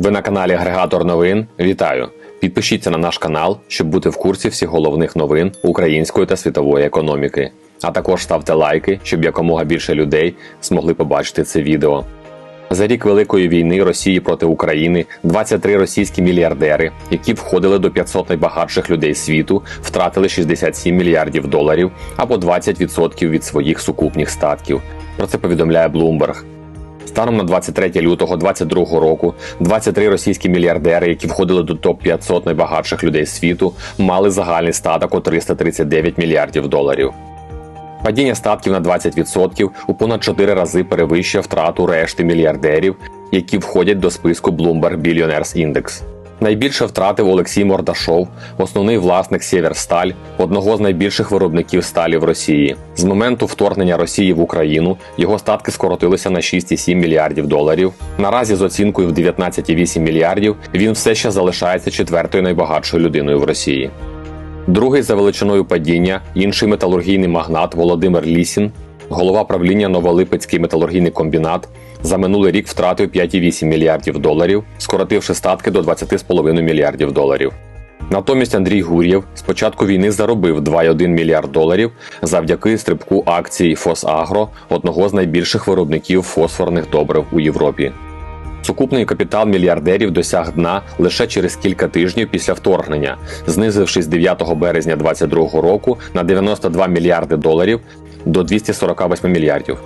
Ви на каналі Агрегатор новин. Вітаю! Підпишіться на наш канал, щоб бути в курсі всіх головних новин української та світової економіки. А також ставте лайки, щоб якомога більше людей змогли побачити це відео. За рік Великої війни Росії проти України 23 російські мільярдери, які входили до 500 найбагатших людей світу, втратили 67 мільярдів доларів або 20% від своїх сукупних статків. Про це повідомляє Bloomberg. Станом на 23 лютого 2022 року 23 російські мільярдери, які входили до топ 500 найбагатших людей світу, мали загальний статок у 339 мільярдів доларів. Падіння статків на 20% у понад 4 рази перевищує втрату решти мільярдерів, які входять до списку Bloomberg Billionaires Index. Найбільше втратив Олексій Мордашов, основний власник Сєверсталь, одного з найбільших виробників сталі в Росії. З моменту вторгнення Росії в Україну його статки скоротилися на 6,7 мільярдів доларів. Наразі з оцінкою в 19,8 мільярдів він все ще залишається четвертою найбагатшою людиною в Росії. Другий за величиною падіння інший металургійний магнат Володимир Лісін, голова правління Новолипецький металургійний комбінат, за минулий рік втратив 5,8 мільярдів доларів, скоротивши статки до 20,5 мільярдів доларів. Натомість Андрій Гур'єв з початку війни заробив 2,1 мільярд доларів завдяки стрибку акцій Фосагро, одного з найбільших виробників фосфорних добрив у Європі. Сукупний капітал мільярдерів досяг дна лише через кілька тижнів після вторгнення, знизившись 9 березня 2022 року на 92 мільярди доларів до 248 мільярдів.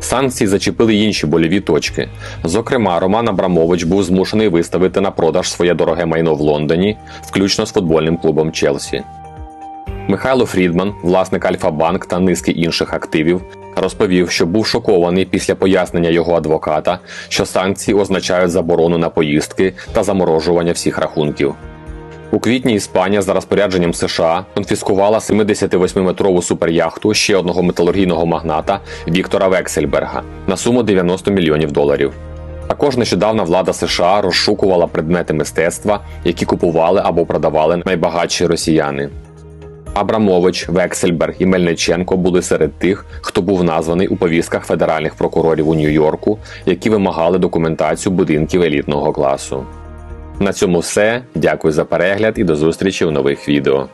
Санкції зачепили інші больові точки. Зокрема, Роман Абрамович був змушений виставити на продаж своє дороге майно в Лондоні, включно з футбольним клубом Челсі. Михайло Фрідман, власник Альфа-Банк та низки інших активів, розповів, що був шокований після пояснення його адвоката, що санкції означають заборону на поїздки та заморожування всіх рахунків. У квітні Іспанія за розпорядженням США конфіскувала 78-метрову суперяхту ще одного металургійного магната Віктора Вексельберга на суму 90 мільйонів доларів. Також нещодавно влада США розшукувала предмети мистецтва, які купували або продавали найбагатші росіяни. Абрамович, Вексельберг і Мельниченко були серед тих, хто був названий у повістках федеральних прокурорів у Нью-Йорку, які вимагали документацію будинків елітного класу. На цьому все. Дякую за перегляд і до зустрічі в нових відео.